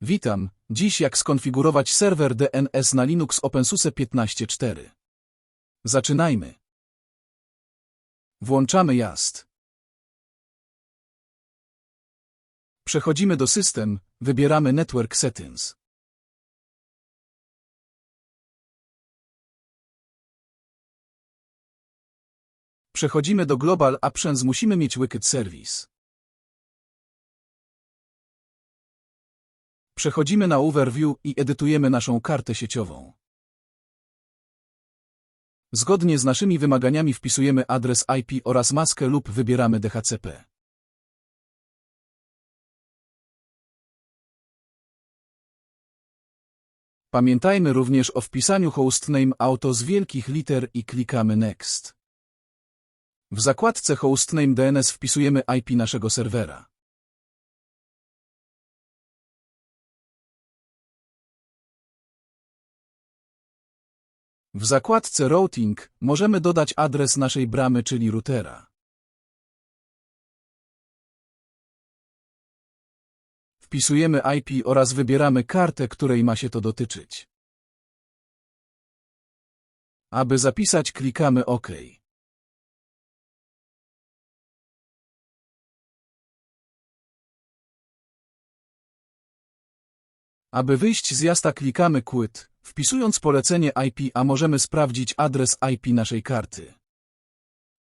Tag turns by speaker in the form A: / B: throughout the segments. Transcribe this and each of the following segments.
A: Witam, dziś jak skonfigurować serwer DNS na Linux OpenSUSE 15.4. Zaczynajmy. Włączamy JAST. Przechodzimy do System, wybieramy Network Settings. Przechodzimy do Global Options, musimy mieć Wicked Service. Przechodzimy na Overview i edytujemy naszą kartę sieciową. Zgodnie z naszymi wymaganiami wpisujemy adres IP oraz maskę lub wybieramy DHCP. Pamiętajmy również o wpisaniu hostname auto z wielkich liter i klikamy Next. W zakładce hostname DNS wpisujemy IP naszego serwera. W zakładce Routing możemy dodać adres naszej bramy, czyli routera. Wpisujemy IP oraz wybieramy kartę, której ma się to dotyczyć. Aby zapisać, klikamy OK. Aby wyjść z jasta, klikamy Quit, wpisując polecenie IP, a możemy sprawdzić adres IP naszej karty.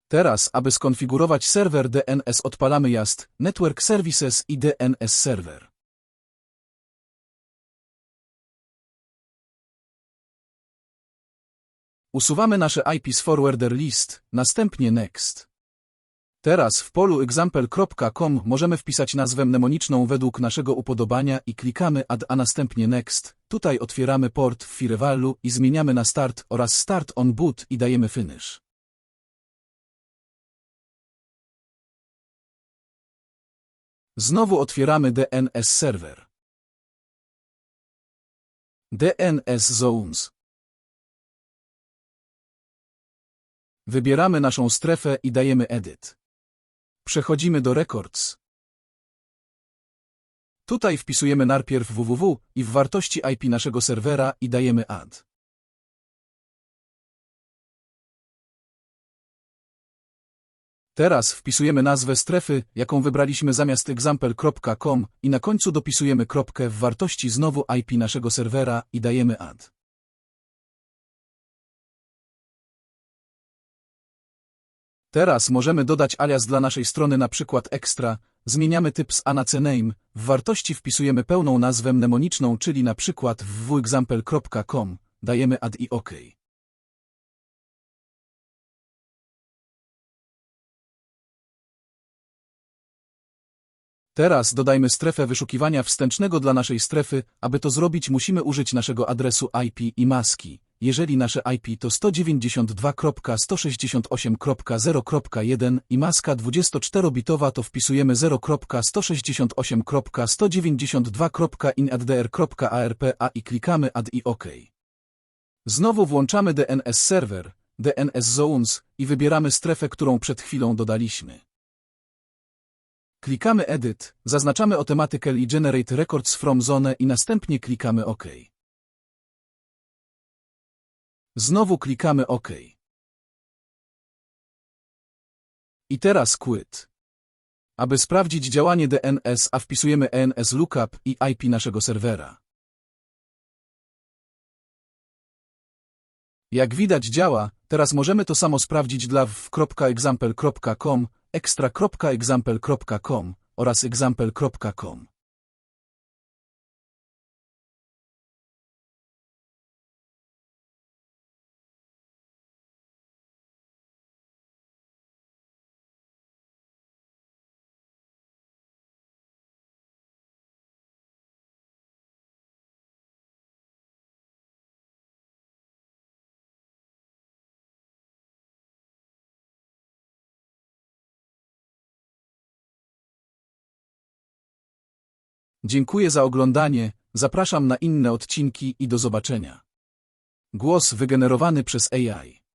A: Teraz, aby skonfigurować serwer DNS, odpalamy JAST, Network Services i DNS Server. Usuwamy nasze IP z forwarder list, następnie Next. Teraz w polu example.com możemy wpisać nazwę mnemoniczną według naszego upodobania i klikamy Add, a następnie Next. Tutaj otwieramy port w Firewallu i zmieniamy na Start oraz Start on Boot i dajemy Finish. Znowu otwieramy DNS Server. DNS Zones. Wybieramy naszą strefę i dajemy Edit. Przechodzimy do Records. Tutaj wpisujemy najpierw www i w wartości IP naszego serwera i dajemy add. Teraz wpisujemy nazwę strefy, jaką wybraliśmy zamiast example.com i na końcu dopisujemy kropkę w wartości znowu IP naszego serwera i dajemy add. Teraz możemy dodać alias dla naszej strony na przykład extra, zmieniamy typ z a na cname, w wartości wpisujemy pełną nazwę mnemoniczną, czyli na przykład www.example.com, dajemy add i OK. Teraz dodajmy strefę wyszukiwania wstępnego dla naszej strefy, aby to zrobić musimy użyć naszego adresu IP i maski. Jeżeli nasze IP to 192.168.0.1 i maska 24-bitowa to wpisujemy 0.168.192.inaddr.arpa i klikamy Add i OK. Znowu włączamy DNS Server, DNS Zones i wybieramy strefę, którą przed chwilą dodaliśmy. Klikamy Edit, zaznaczamy Automatically Generate Records from Zone i następnie klikamy OK. Znowu klikamy OK. I teraz Quit. Aby sprawdzić działanie DNS, a wpisujemy ENS Lookup i IP naszego serwera. Jak widać działa, teraz możemy to samo sprawdzić dla w.example.com, extra.example.com oraz example.com. Dziękuję za oglądanie, zapraszam na inne odcinki i do zobaczenia. Głos wygenerowany przez AI.